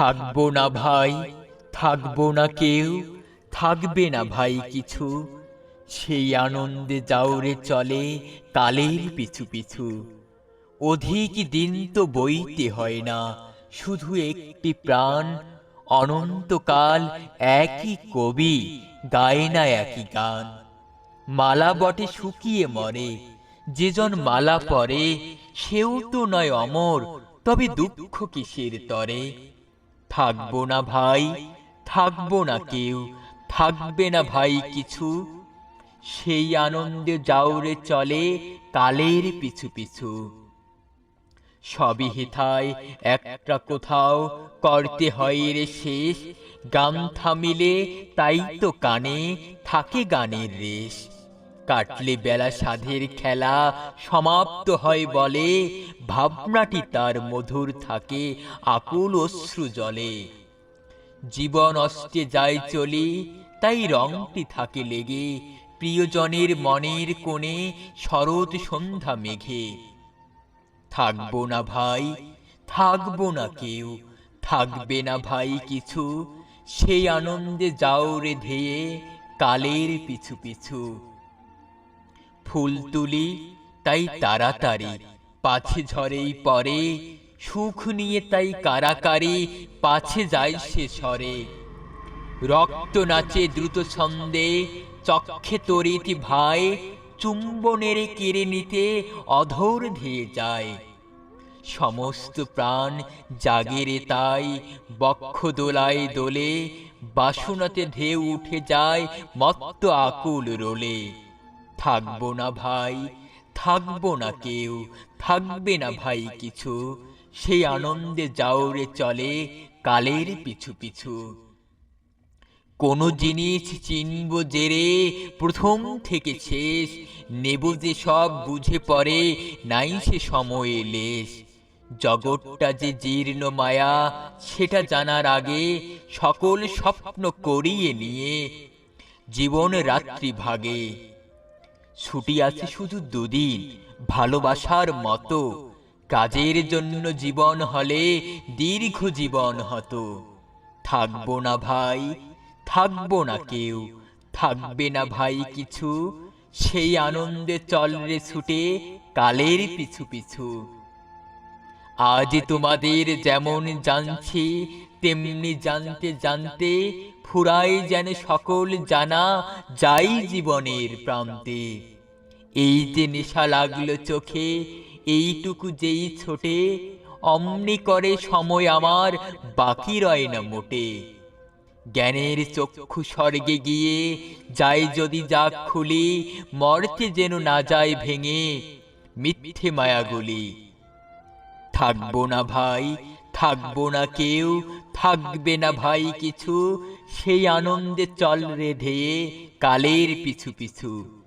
থাকব না ভাই, থাকব না কেউ, থাকবে না ভাই কিছু। সেই আনন্দে যাওরে চলে কালের পিছু পিছু। অধিক দিন তো বইতে হয় না, শুধু একটি প্রাণ। অনন্তকাল একই কবি, গায় না একই গান। মালা বটে শুকিয়ে মরে যেজন মালা পরে, সেও তো নয় অমর, তবে দুঃখ কিসের তরে? থাকব না ভাই, থাকব না কেউ, থাকবে না ভাই কিছু। সেই আনন্দে যাওরে চলে কালের পিছু পিছু। সবই হেথায়, একটা কোথাও করতে হয় রে শেষ। গান থামিলে তাই তো কানে, থাকে গানের রেশ। কাটলে বেলা সাধের খেলা সমাপ্ত হয় বলে ভাবনাটি তার মধুর থাকে আকুল অশ্রু জলে। জীবন অস্তে যায় চলি, তাই রংটি থাকে লেগে, প্রিয়জনের মনের কোণে শরৎ সন্ধ্যা মেঘে। থাকব না ভাই, থাকব না কেউ, থাকবে না ভাই কিছু, সেই আনন্দে যাও রে ধেয়ে, কালের পিছু পিছু। ফুল তুলি, তাই তাড়াতাড়ি। পাছে ঝরেই পরে সুখ নিয়ে তাই কারাকারি, পাছে যায় সে সরে রক্ত নাচে দ্রুত ছন্দে, চক্ষে তরিতি ভাই চুম্বনের কেড়ে নিতে অধর ধেয়ে যায়। সমস্ত প্রাণ জাগেরে তাই, বক্ষ দোলায় দোলে, বাসনাতে ঢেউ উঠে যায় মত্ত আকুল রোলে। থাকব না ভাই, থাকব না কেউ, থাকবে না ভাই কিছু। সেই আনন্দে যাওরে চলে কালের পিছু পিছু। কোন জিনিস চিনব জেরে প্রথম থেকে শেষ, নেব যে সব বুঝে পড়ে নাই সে সময়ে লেশ। জগৎটা যে জীর্ণ মায়া, সেটা জানার আগে সকল স্বপ্ন করিয়ে নিয়ে জীবন রাত্রি ভাগে। ছুটি আছে শুধু দুদিন, ভালোবাসার মতো। কাজের জন্য জীবন হলে দীর্ঘ জীবন হতো। থাকব না ভাই, থাকব না কেউ, থাকবে না ভাই কিছু। সেই আনন্দে চল রে ছুটে কালের পিছু পিছু। আজ তোমাদের যেমন জানছি, তেমনি জানতে জানতে ফুরাই যেন সকল জানা যাই জীবনের প্রান্তে। এই যে নেশা লাগল চোখে, এইটুকু যেই ছোটে, অমনি করে সময় আমার বাকি রয় না মোটে। জ্ঞানের চক্ষু স্বর্গে গিয়ে যায় যদি যাক খুলি, মর্তে যেন না যায় ভেঙে মিথ্যে মায়াগুলি। থাকব না ভাই থাকব না কেউ, থাকবে না ভাই কিছু, সেই আনন্দে চল রে ধেয়ে কালের পিছু পিছু।